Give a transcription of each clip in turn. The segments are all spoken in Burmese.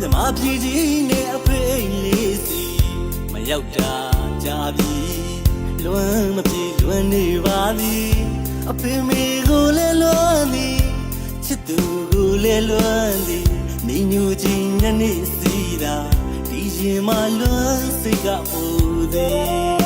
မြမပြည်ကြီးနဲ့အဖေအိမ်လေးစီမရောက်တာကြာပြီလွမ်းမပြေလွမ်းနေပါသည်အဖေမေကိုလည်းလွမ်းသည်ချစ်သူကိုလည်းလွမ်းသည်နေညူချင်းနဲ့နေစီတာဒီရင်မလွမ်းစိတ်ကပူသည်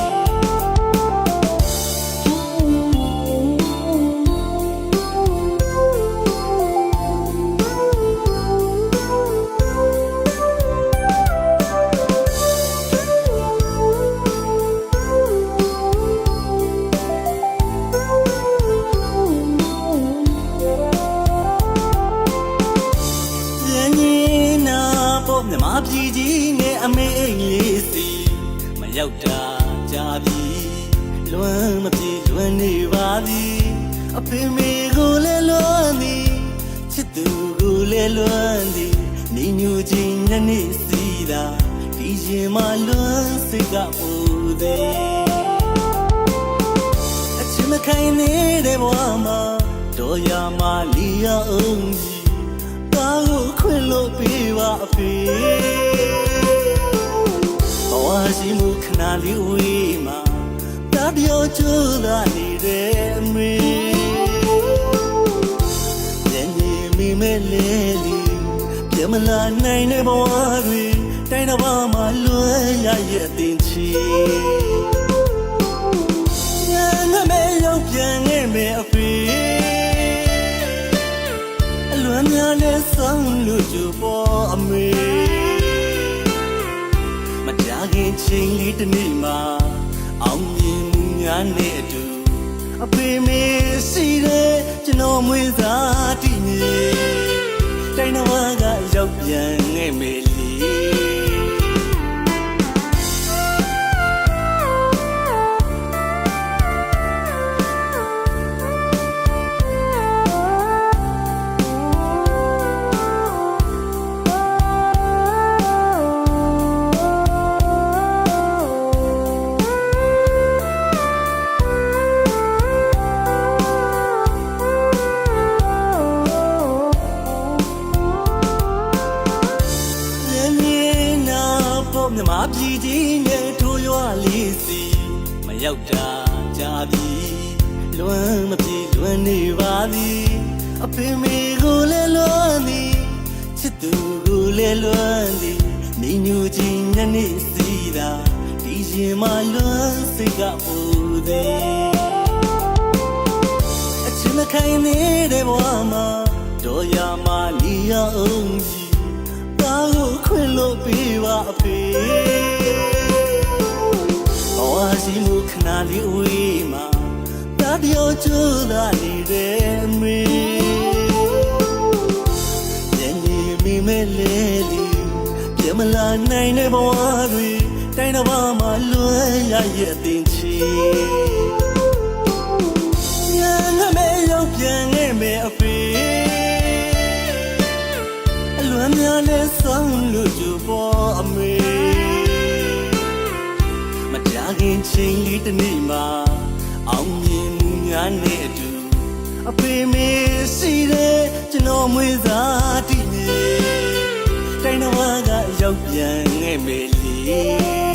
ရန်ရင်နာပေါ်မြမပြည်ကြီးနဲ့အမေအိမ်လေးစီမရောက်တာကြာပြီလွမ်းမပြေလွမ်းနေပါသည်အဖေမေကိုလည်းလွမ်းသည်ချစ်သူကိုလည်းလွမ်းသည်နေညူချင်းညနေစီတာဒီရင်မှလွမ်းစိတ်ကပူသည်အချင်မခိုင်နေတဲ့ဘဝမှာတော်ရမှာလီရအောင်ကြီးတာကိုခွင့်လို့ ပေးပါအဖေဘဝရှိမှုခဏလေးဝေးမှာတာပြောချူလာနေတဲ့အမေညနေမိမဲလေလီပြမလာနိုင်တဲ့ဘဝတွေတိုင်းတစ်ပါးမှာလွယ်ရရဲ့အတင်ချီညငမဲရောက်ပြန်ခဲ့မယ်အဖေ လွမ်းများနဲ့ဆောင်းလို့ကြပေါ်အမေမကြခင်ချိန်လေးတစ်နေ့မှာအောင်မြင်မှုများနဲ့အတူအဖေမေရှိတဲ့ကျွန်တော်မွေးစားတည်နေတိုင်းတော်ကရောက်ပြန်ခဲ့မယ်လေမြ မြမပြည်ကြီးနဲ့ထိုးရွာလေးစီမရောက်တာကြာပြီလွမ်းမပြေလွမ်းနေပါသည်အဖေမေကိုလည်းလွမ်းသည်ချစ်သူကိုလည်းလွမ်းသည်နေညူချင်းညနေစီတာဒီရင်မှလွမ်းစိတ်ကပူသည်အချင်မခိုင်နေတဲ့ဘဝမှာတော်ရမှာလီရအောင်ကြီးတာကိုခွင့် လို့ပေးပါအဖေဘဝရှိမှုခဏလေးဝေးမှာတာပြောချူလာနေတဲ့အမေညနေမိမဲလေလီပြမလာနိုင်တဲ့ဘဝတွေတိုင်းတစ်ပါးမှာလွယ်ရရဲ့အတင်ချီညငမဲရောက်ပြန်ခဲ့မယ်အဖေ ချိန်လေးတစ်နေ့မှာအောင်မြင်မှုများနဲ့အတူအပေမေးစီတဲ့ကျွန်တော်မွေးစားတည်နေတိုင်းတော်ကရောက်ပြန်ငဲ့မေလီ